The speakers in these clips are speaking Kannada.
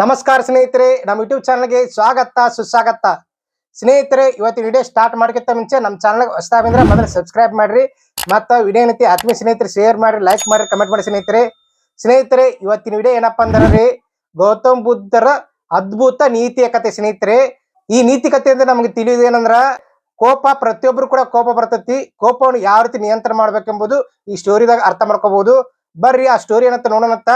ನಮಸ್ಕಾರ ಸ್ನೇಹಿತರೆ, ನಮ್ಮ ಯೂಟ್ಯೂಬ್ ಚಾನಲ್ಗೆ ಸ್ವಾಗತ, ಸುಸ್ವಾಗತ. ಸ್ನೇಹಿತರೆ, ಇವತ್ತಿನ ವಿಡಿಯೋ ಸ್ಟಾರ್ಟ್ ಮಾಡೋಕ್ಕಿಂತ ಮುಂಚೆ ನಮ್ಮ ಚಾನಲ್ ಹೊಸ್ತಾ ಬಂದ್ರೆ ಮೊದಲು ಸಬ್ಸ್ಕ್ರೈಬ್ ಮಾಡ್ರಿ, ಮತ್ತು ವಿಡಿಯೋ ಏನೈತಿ ಆತ್ಮೀಯ ಸ್ನೇಹಿತರೆ ಶೇರ್ ಮಾಡಿ ಲೈಕ್ ಮಾಡಿ ಕಮೆಂಟ್ ಮಾಡಿ ಸ್ನೇಹಿತರೆ. ಸ್ನೇಹಿತರೆ, ಇವತ್ತಿನ ವಿಡಿಯೋ ಏನಪ್ಪ ಅಂದ್ರೆ ರೀ, ಗೌತಮ್ ಬುದ್ಧರ ಅದ್ಭುತ ನೀತಿಯ ಕತೆ ಸ್ನೇಹಿತರೆ. ಈ ನೀತಿ ಕಥೆಯಿಂದ ನಮಗೆ ತಿಳಿಯುವುದು ಏನಂದ್ರ, ಕೋಪ ಪ್ರತಿಯೊಬ್ರು ಕೂಡ ಕೋಪ ಬರ್ತತಿ, ಕೋಪವನ್ನು ಯಾವ ರೀತಿ ನಿಯಂತ್ರಣ ಮಾಡ್ಬೇಕೆಂಬುದು ಈ ಸ್ಟೋರಿದಾಗ ಅರ್ಥ ಮಾಡ್ಕೋಬಹುದು ಬರ್ರಿ, ಆ ಸ್ಟೋರಿ ಏನಂತ ನೋಡೋಣಂತ.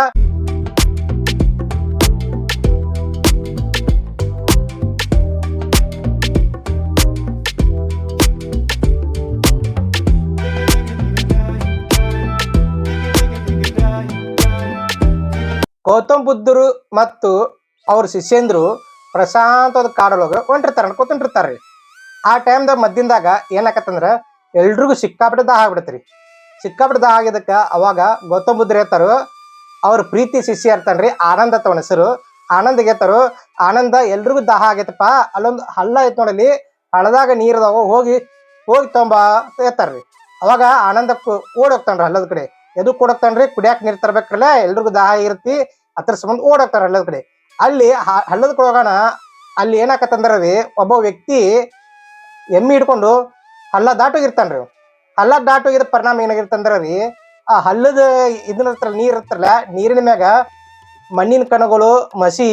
ಗೌತಮ್ ಬುದ್ಧರು ಮತ್ತು ಅವ್ರ ಶಿಷ್ಯಂದ್ರು ಪ್ರಶಾಂತವಾದ ಹೊಂಟಿರ್ತಾರೆ ಹೊಂಟಿರ್ತಾರ ಅನ್ಕೋತಿರ್ತಾರ್ರಿ ಆ ಟೈಮ್ದಾಗ ಮದ್ದಿಂದಾಗ ಏನಾಕತ್ತಂದ್ರ ಎಲ್ರಿಗೂ ಸಿಕ್ಕಾಪಟ್ಟೆ ದಾಹ ರೀ ಸಿಕ್ಕಾಪಟ್ಟೆ ದಾಹ ಆಗಿದ್ದಕ್ಕೆ ಅವಾಗ ಗೌತಮ್ ಬುದ್ಧರು ಹೇಳ್ತಾರೋ, ಅವ್ರ ಪ್ರೀತಿ ಶಿಷ್ಯ ಇರ್ತಾನ್ರಿ, ಆನಂದ ತವನ ಹೆಸರು. ಆನಂದ ಗೆತ್ತಾರೋ ಆನಂದ ಎಲ್ರಿಗೂ ದಾಹ ಆಗೈತಪ್ಪ, ಅಲ್ಲೊಂದು ಹಳ್ಳ ಐತ್ ನೋಡಲಿ ಹಳ್ಳದಾಗ ನೀರದಾವ ಹೋಗಿ ಹೋಗಿ ತೊಂಬ ಹೇಳ್ತಾರ್ರಿ. ಅವಾಗ ಆನಂದಕ್ಕೂ ಓಡ್ ಹೋಗ್ತಾನ್ರಿ ಹಳ್ಳದ ಕಡೆ. ಎದಕ್ ಓಡೋಗ್ತಾನ್ರಿ ಕುಡಿಯಾಕ ನೀರ್ ತರ್ಬೇಕಲ್ಲ ಎಲ್ರಿಗೂ ದಾಹ ಇರ್ತಿ ಅದ್ರ ಸಂಬಂಧ ಓಡಾಕ್ತಾರ ಹಳ್ಳದ ಕಡೆ. ಅಲ್ಲಿ ಹಳ್ಳದ ಕಡೆ ಹೋಗೋಣ, ಅಲ್ಲಿ ಏನಾಕತ್ತಂದ್ರ ರೀ, ಒಬ್ಬ ವ್ಯಕ್ತಿ ಎಮ್ಮಿ ಹಿಡ್ಕೊಂಡು ಹಳ್ಳ ದಾಟೋಗಿರ್ತಾನ್ರಿ. ಹಳ್ಳ ದಾಟೋಗಿದ ಪರಿಣಾಮ ಏನಾಗಿರ್ತಂದ್ರ ರೀ, ಆ ಹಳ್ಳದ ಇದನ್ನ ನೀರ್ ಇರ್ತಾರಲ್ಲ, ನೀರಿನ ಮ್ಯಾಗ ಮಣ್ಣಿನ ಕಣಗಳು, ಮಸಿ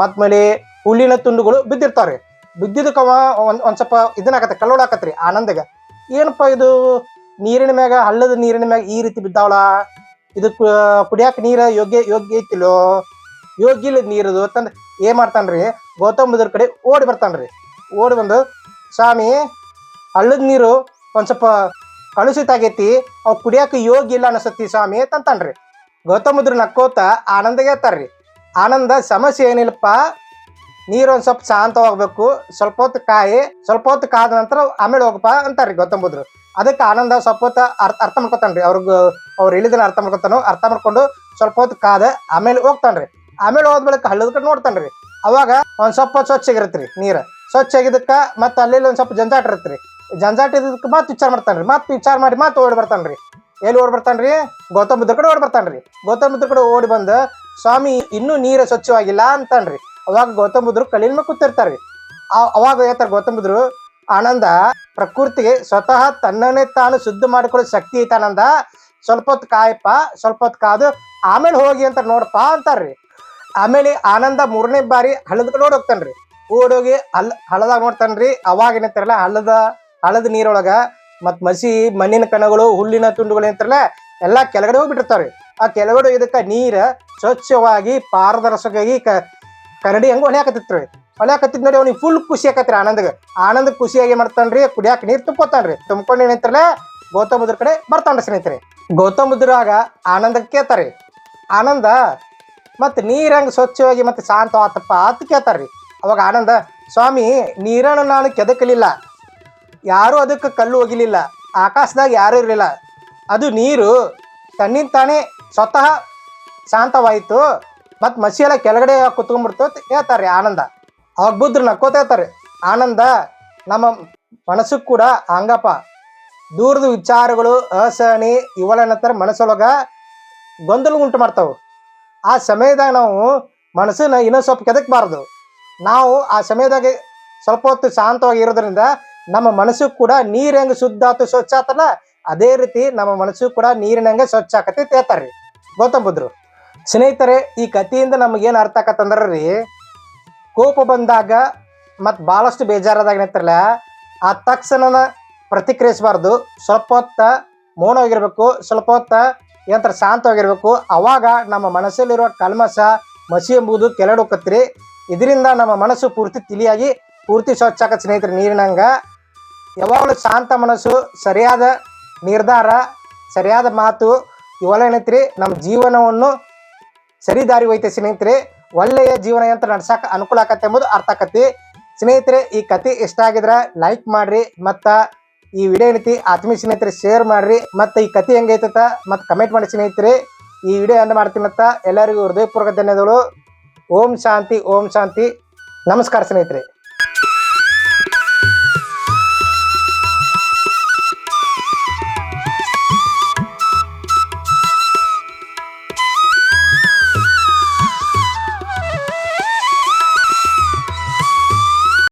ಮತ್ ಮೇಲೆ ಹುಲ್ಲಿನ ತುಂಡುಗಳು ಬಿದ್ದಿರ್ತಾವ್ರಿ. ಬಿದ್ದಿದ್ದಕ್ಕ ಅವ ಒಂದ್ ಒಂದ್ ಸ್ವಲ್ಪ ಇದನ್ನ ಕಲ್ಲೋಳ ಆಕತ್ರಿ ಆನಂದಗ ಏನಪ್ಪ ಇದು? ನೀರಿನ ಮ್ಯಾಗ, ಹಳ್ಳದ ನೀರಿನ ಮ್ಯಾಗ ಈ ರೀತಿ ಬಿದ್ದಾವಳ ಇದು ಕುಡಿಯಾಕ ನೀರ ಯೋಗ್ಯ ಯೋಗ್ಯ ಐತಿಲ್ಲೋ? ಯೋಗ್ಯ ಇಲ್ಲದ ನೀರದು. ಅಂತಂದ್ರೆ ಏನ್ ಮಾಡ್ತಾನ್ರಿ? ಗೌತಮ್ ಬುದ್ಧರ ಕಡೆ ಓಡಿ ಬರ್ತಾನ್ರಿ. ಓಡಿ ಬಂದು, ಸ್ವಾಮಿ, ಹಳ್ಳದ ನೀರು ಒಂದ್ ಸ್ವಲ್ಪ ಕಲುಷಿತ ಆಗೈತಿ. ಅವ್ ಕುಡಿಯಾಕ ಯೋಗ್ಯ ಇಲ್ಲ ಅನಿಸತಿ ಸ್ವಾಮಿ ಅಂತಂತಾನ್ರಿ. ಗೌತಮ್ ಬುದ್ಧರು ನಕ್ಕೋತ ಆನಂದಗೆ ಹೇಳ್ತಾರ್ರಿ. ಆನಂದ, ಸಮಸ್ಯೆ ಏನಿಲ್ಲಪ್ಪ. ನೀರು ಒಂದ್ ಸ್ವಲ್ಪ ಶಾಂತವಾಗ್ಬೇಕು. ಸ್ವಲ್ಪ ಹೊತ್ತು ಕಾಯಿ, ಸ್ವಲ್ಪ ಹೊತ್ತು ಕಾದ ನಂತರ ಆಮೇಲೆ ಹೋಗಪ್ಪ ಅಂತಾರ್ರಿ ಗೌತಮ್ ಬುದ್ಧರು. ಅದಕ್ಕೆ ಆನಂದ ಸ್ವಲ್ಪ ಹೊತ್ತು ಅರ್ಥ ಅರ್ಥ ಮಾಡ್ಕೊತಾನ್ರಿ. ಅವ್ರಿಗೆ, ಅವ್ರು ಹೇಳಿದನ್ನ ಅರ್ಥ ಮಾಡ್ಕೊತಾನು, ಅರ್ಥ ಮಾಡ್ಕೊಂಡು ಸ್ವಲ್ಪ ಹೊತ್ತು ಕಾದ, ಆಮೇಲೆ ಹೋಗ್ತಾನ್ರಿ. ಆಮೇಲೆ ಹೋದ ಬಳಿಕ ಹಳ್ಳದ ಕಡೆ ನೋಡ್ತಾನ್ರಿ. ಅವಾಗ ಒಂದ್ ಸ್ವಲ್ಪ ಸ್ವಚ್ಛ ಆಗಿರತ್ರಿ ನೀರ. ಸ್ವಚ್ಛ ಆಗಿದ್ದಕ್ಕ ಮತ್ತೆ ಅಲ್ಲಿ ಒಂದ್ ಸ್ವಲ್ಪ ಜಂಜಾಟ ಇರತ್ರಿ. ಜಂಜಾಟ ಇದ್ದಕ್ಕೆ ಮತ್ತೆ ವಿಚಾರ ಮಾಡ್ತಾನ್ರಿ. ಮತ್ತೆ ವಿಚಾರ ಮಾಡಿ ಮತ್ತೆ ಓಡಿ ಬರ್ತಾನ್ರಿ. ಎಲ್ಲಿ ಓಡಿ ಬರ್ತಾನ್ರಿ? ಗೌತಮ್ ಬುದ್ಧ ಕಡೆ ಓಡಿ ಬರ್ತಾನ್ರಿ. ಗೌತಮ್ ಬುದ್ಧ ಕಡೆ ಓಡಿ ಬಂದ ಸ್ವಾಮಿ ಇನ್ನೂ ನೀರ ಸ್ವಚ್ಛವಾಗಿಲ್ಲ ಅಂತಾನ್ರಿ. ಅವಾಗ ಗೌತಮ್ ಬುದ್ಧರು ಕಲ್ಲಿನ ಮೇಲೆ ಕೂತಿರ್ತಾರ್ರಿ. ಅವಾಗ ಹೇಳ್ತಾರೆ ಗೌತಮ್ ಬುದ್ಧರು? ಆನಂದ ಪ್ರಕೃತಿಗೆ ಸ್ವತಃ ತನ್ನನ್ನೇ ತಾನು ಶುದ್ಧ ಮಾಡ್ಕೊಳ್ಳೋ ಶಕ್ತಿ ಐತಾನಂದ ಸ್ವಲ್ಪ ಹೊತ್ತು ಕಾಯಪ್ಪ, ಸ್ವಲ್ಪ ಹೊತ್ತು ಕಾದು, ಆಮೇಲೆ ಹೋಗಿ ಅಂತ ನೋಡಪ್ಪ ಅಂತಾರ್ರಿ. ಆಮೇಲೆ ಆನಂದ ಮೂರನೇ ಬಾರಿ ಹಳ್ಳದ ಕಡೆ ಹೋಗ್ತಾನ್ರಿ. ಓಡೋಗಿ ಹಲ್, ಹಳ್ಳದಾಗ ನೋಡ್ತಾನ್ರಿ, ಅವಾಗ ಏನಂತಾರಲ್ಲ, ಹಳ್ಳದ ಹಳದ ನೀರೊಳಗ ಮತ್ ಮಸಿ, ಮಣ್ಣಿನ ಕಣಗಳು, ಹುಲ್ಲಿನ ತುಂಡುಗಳು ಏನಂತಾರಲ್ಲ, ಎಲ್ಲಾ ಕೆಳಗಡೆ ಹೋಗ್ಬಿಟ್ಟಿರ್ತಾವ್ರಿ. ಆ ಕೆಳಗಡೆ ಇದಕ್ಕ ನೀರು ಸ್ವಚ್ಛವಾಗಿ, ಪಾರದರ್ಶಕವಾಗಿ ಕರಡಿ ಹೊಣೆ ಹೊಳ್ಯಾಕತ್ತಿತ್ರಿ ಹೊಳ್ಯಾಕತ್ತಿದ್ ನೋಡಿ ಅವ್ನಿಗೆ ಫುಲ್ ಖುಷಿ ಆಕತ್ರಿ ಆನಂದಗ. ಆನಂದ ಖುಷಿಯಾಗಿ ಮಾಡ್ತಾನ್ರಿ, ಕುಡಿಯಾಕ ನೀರ್ ತುಂಬ್ಕೊತಾನ್ರಿ. ತುಂಬ್ಕೊಂಡು ಏನೈತ್ರಲ್ಲ ಗೌತಮ್ ಬುದ್ರ ಕಡೆ ಬರ್ತಾನ ಸ್ನೇಹಿತರೆ. ಗೌತಮ್ ಬುದ್ರಾಗ ಆನಂದಕ್ಕೆ ಕೇಳ್ತಾರಿ ಆನಂದ, ಮತ್ತೆ ನೀರ್ ಹೆಂಗ್ ಸ್ವಚ್ಛವಾಗಿ ಮತ್ತೆ ಶಾಂತವಾತಪ್ಪ ಅಂತ ಕೇಳ್ತಾರ್ರಿ. ಅವಾಗ ಆನಂದ, ಸ್ವಾಮಿ, ನೀರನ್ನು ನಾನು ಕೆದಕಲಿಲ್ಲ. ಯಾರು ಅದಕ್ಕೆ ಕಲ್ಲು ಹೋಗಿಲಿಲ್ಲ ಆಕಾಶದಾಗ ಯಾರು ಇರಲಿಲ್ಲ. ಅದು ನೀರು ತನ್ನಿಂದ ತಾನೇ ಸ್ವತಃ ಶಾಂತವಾಯಿತು. ಮತ್ತು ಮಸಿ ಎಲ್ಲ ಕೆಳಗಡೆ ಕುತ್ಕೊಂಡ್ಬಿಡ್ತು ಅಂತ ಹೇಳ್ತಾರೆ ಆನಂದ. ಅವಾಗ ಬುದ್ಧರು ನಕ್ಕೋತ ಹೇಳ್ತಾರೆ ಆನಂದ ನಮ್ಮ ಮನಸ್ಸು ಕೂಡ ಹಂಗಪ್ಪ. ದೂರದ ವಿಚಾರಗಳು, ಅಸಹನೆ ಇವೆಲ್ಲ ಮನಸ್ಸೊಳಗ ಗೊಂದಲ ಉಂಟು ಮಾಡ್ತಾವು. ಆ ಸಮಯದಾಗ ನಾವು ಮನಸ್ಸನ್ನ ಇನ್ನೂ ಸ್ವಲ್ಪ ಕೆದಕ್ಬಾರ್ದು. ನಾವು ಆ ಸಮಯದಾಗ ಸ್ವಲ್ಪ ಹೊತ್ತು ಶಾಂತವಾಗಿ ಇರೋದ್ರಿಂದ ನಮ್ಮ ಮನಸ್ಸು ಕೂಡ ನೀರು ಹೆಂಗೆ ಶುದ್ಧ ಆತು ಸ್ವಚ್ಛ ಆತಲ್ಲ, ಅದೇ ರೀತಿ ನಮ್ಮ ಮನಸ್ಸು ಕೂಡ ನೀರಿನಂಗೆ ಸ್ವಚ್ಛ ಆಕತಿ ತೇತಾರ್ರಿ ಗೌತಮ್ ಬುದ್ಧರು. ಸ್ನೇಹಿತರೆ, ಈ ಕಥೆಯಿಂದ ನಮಗೇನು ಅರ್ಥ ಆಕತ್ತಂದ್ರೆ ರೀ ಕೋಪ ಬಂದಾಗ ಮತ್ತು ಭಾಳಷ್ಟು ಬೇಜಾರಾದಾಗ ಏನಂತಾರಲ್ಲ ಆ ತಕ್ಷಣನ ಪ್ರತಿಕ್ರಿಯಿಸಬಾರ್ದು. ಸ್ವಲ್ಪ ಹೊತ್ತ ಮೌನವಾಗಿರ್ಬೇಕು, ಸ್ವಲ್ಪ ಹೊತ್ತ ಏನಂತಾರೆ ಶಾಂತವಾಗಿರ್ಬೇಕು. ಅವಾಗ ನಮ್ಮ ಮನಸ್ಸಲ್ಲಿರುವ ಕಲ್ಮಶ, ಮಸಿ ಎಂಬುದು ಕೆಳಗಡೆ ಹೋಗತ್ರಿ ಇದರಿಂದ ನಮ್ಮ ಮನಸ್ಸು ಪೂರ್ತಿ ತಿಳಿಯಾಗಿ, ಪೂರ್ತಿ ಸ್ವಚ್ಛ ಆಗತ್ತೆ ಸ್ನೇಹಿತರೆ ನೀರಿನಂಗ. ಯಾವಾಗಲೂ ಶಾಂತ ಮನಸ್ಸು, ಸರಿಯಾದ ನಿರ್ಧಾರ, ಸರಿಯಾದ ಮಾತು ಇವೆಲ್ಲ ಏನೈತ್ರಿ? ನಮ್ಮ ಜೀವನವನ್ನು ಸರಿದಾರಿ ಹೋಯ್ತೆ ಸ್ನೇಹಿತರೆ. ಒಳ್ಳೆಯ ಜೀವನ ಯಂತ್ರ ನಡ್ಸಕ್ ಅನುಕೂಲ ಆಕತ್ತೆ ಎಂಬುದು ಅರ್ಥ ಆಕತಿ ಸ್ನೇಹಿತರೆ, ಈ ಕತೆ ಇಷ್ಟ ಆಗಿದ್ರೆ ಲೈಕ್ ಮಾಡ್ರಿ, ಮತ್ತ ಈ ವಿಡಿಯೋ ಏನೈತಿ ಆತ್ಮೀಯ ಸ್ನೇಹಿತರೆ ಶೇರ್ ಮಾಡ್ರಿ, ಮತ್ತು ಈ ಕತೆ ಹೆಂಗೈತತ ಮತ್ತು ಕಮೆಂಟ್ ಮಾಡಿ ಸ್ನೇಹಿತರೆ. ಈ ವಿಡಿಯೋ ಎಂದು ಮಾಡ್ತೀನಿ ಮತ್ತ ಎಲ್ಲರಿಗೂ ಹೃದಯಪೂರ್ವಕ ಧನ್ಯವಾದಗಳು. ಓಂ ಶಾಂತಿ ಓಂ ಶಾಂತಿ. ನಮಸ್ಕಾರ ಸ್ನೇಹಿತರೆ.